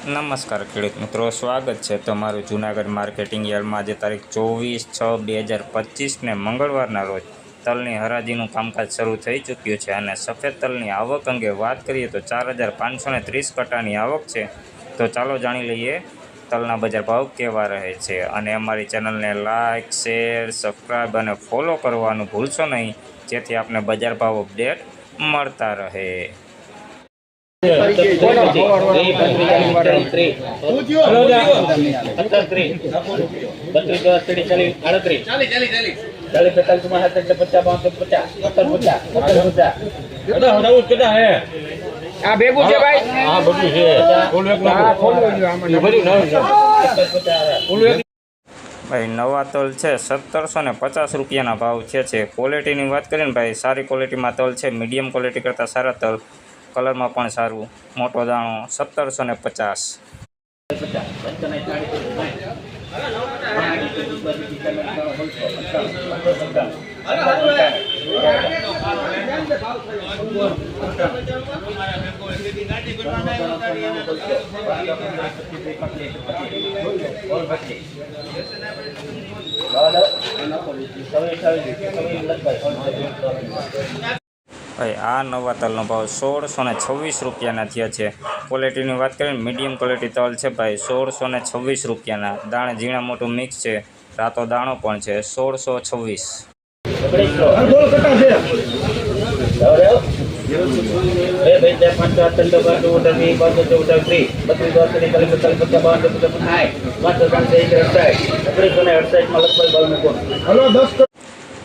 નમસ્કાર ખેડૂત મિત્રો, સ્વાગત છે તમારું જૂનાગઢ માર્કેટિંગ યાર્ડમાં. આજે તારીખ ચોવીસ છ બે હજાર પચીસને મંગળવારના રોજ તલની હરાજીનું કામકાજ શરૂ થઈ ચૂક્યું છે અને સફેદ તલની આવક અંગે વાત કરીએ તો ચાર હજાર પાંચસો ને ત્રીસ કટાની આવક છે. તો ચાલો જાણી લઈએ તલના બજાર ભાવ કેવા રહે છે અને અમારી ચેનલને લાઇક શેર સબસ્ક્રાઈબ અને ફોલો કરવાનું ભૂલશો નહીં, જેથી આપને બજાર ભાવ અપડેટ મળતા રહે. આ ભેગું છે ભાઈ હા બધું છે ભાઈ નવા તલ છે, સત્તરસો ને પચાસ રૂપિયાના ભાવ છે છે. ક્વોલિટીની વાત કરીએ ને ભાઈ, સારી ક્વોલિટીમાં તલ છે મીડિયમ ક્વોલિટી કરતાં સારા તલ. કલરમાં પણ સારું મોટો દાણો સત્તરસો ને પચાસ પચાસ પંચાણું ચાળીસ ભાઈ આ નવા તલનો ભાવ સોળસો ને છવ્વીસ રૂપિયાના થયા છે. ક્વોલિટીની વાત કરીએ મીડિયમ ક્વોલિટી તલ છે ભાઈ, સોળસો ને છવ્વીસ રૂપિયાના. દાણે ઝીણા મોટું મિક્સ છે, રાતો દાણો પણ છે, સોળસો છવ્વીસ.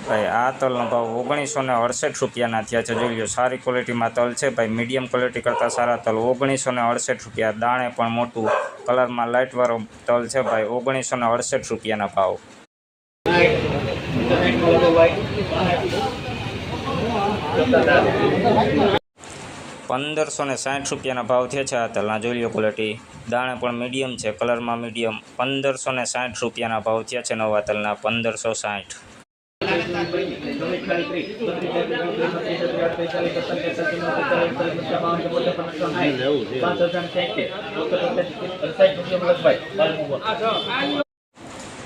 ભાઈ, આ તલનો ભાવ ઓગણીસો ને અડસઠ રૂપિયાના થયા છે. જોઈ લો સારી ક્વોલિટીમાં તલ છે ભાઈ. મીડિયમ ક્વોલિટી કરતાં સારા તલ. ઓગણીસો ને અડસઠ રૂપિયા દાણે પણ મોટું કલરમાં લાઇટવાળો તલ છે ભાઈ. ઓગણીસો ને અડસઠ રૂપિયાના ભાવ. પંદરસો ને સાઠ રૂપિયાના ભાવ થયા છે આ તલના. જોઈ લો ક્વોલિટી દાણે પણ મીડિયમ છે, કલરમાં મીડિયમ. પંદરસો ને સાઠ રૂપિયાના ભાવ થયા છે નવા તલના. પંદરસો સાઠ.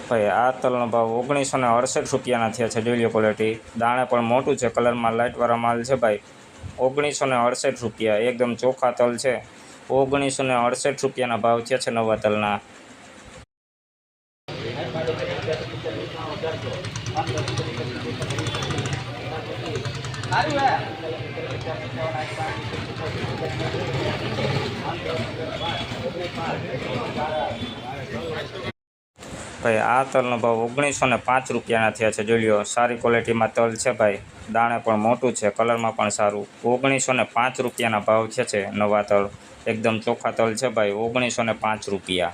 ભાઈ, આ તલનો ભાવ ઓગણીસો ને અડસઠ રૂપિયાના થયા છે, જોઈ ક્વોલિટી દાણે પણ મોટું છે, કલરમાં લાઇટવાળા માલ છે ભાઈ. ઓગણીસો ને અડસઠ રૂપિયા, એકદમ ચોખ્ખા તલ છે. ઓગણીસો ને અડસઠ રૂપિયાના ભાવ થયા છે નવા તલના. ભાઈ, આ તલનો ભાવ ઓગણીસો ને પાંચ રૂપિયાના થયા છે. જોઈ લો સારી ક્વોલિટીમાં તલ છે ભાઈ. દાણે પણ મોટું છે, કલરમાં પણ સારું. ઓગણીસો ને પાંચ રૂપિયાના ભાવ છે નવા તલ. એકદમ ચોખ્ખા તલ છે ભાઈ, ઓગણીસો ને પાંચ રૂપિયા.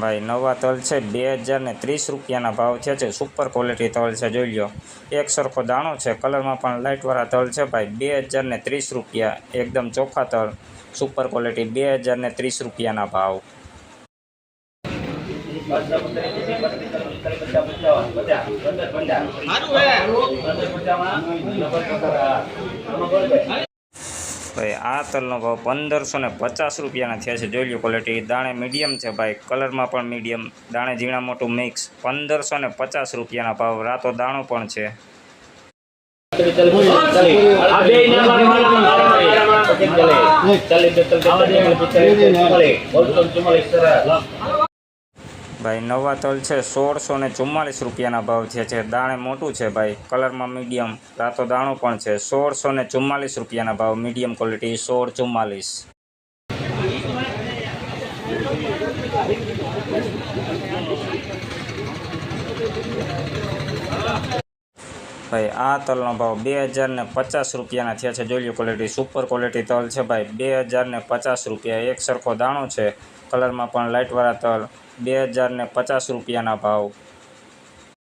ભાઈ, નવા તલ છે, બે હજાર ત્રીસ રૂપિયાના ભાવ છે છે સુપર ક્વોલિટી તલ છે, જોઈ લો એક સરખો દાણો છે, કલરમાં પણ લાઇટવાળા તલ છે, ભાઈ, બે હજાર ત્રીસ રૂપિયા, એકદમ ચોખ્ખા તલ સુપર ક્વોલિટી બે હજાર ત્રીસ રૂપિયાના ભાવ. ભાઈ, આ તલનો ભાવ પંદરસો ને પચાસ રૂપિયાના થયા છે. જોઈ લો ક્વોલિટી દાણે મીડિયમ છે ભાઈ. કલરમાં પણ મીડિયમ દાણે ઝીણા મોટું મિક્સ પંદરસો ને પચાસ રૂપિયાના ભાવ. રાતો દાણો પણ છે. ભાઈ, નવા તલ છે, સોળસો ને ચુમ્માલીસ રૂપિયાના ભાવ છે છે દાણે મોટું છે ભાઈ, કલરમાં મીડિયમ, રાતો દાણો પણ છે, સોળસો ને ચુમ્માલીસ રૂપિયાના ભાવ, મીડિયમ ક્વોલિટી સોળ ચુમ્માલીસ ભાઈ, આ તલનો ભાવ બે હજાર ને પચાસ રૂપિયાના થયા છે. જોઈ લો ક્વોલિટી સુપર ક્વોલિટી તલ છે ભાઈ, બે હજાર ને પચાસ રૂપિયા. એક સરખો દાણો છે. કલરમાં પણ લાઇટવાળા તલ બે હજાર ને પચાસ રૂપિયાના ભાવ.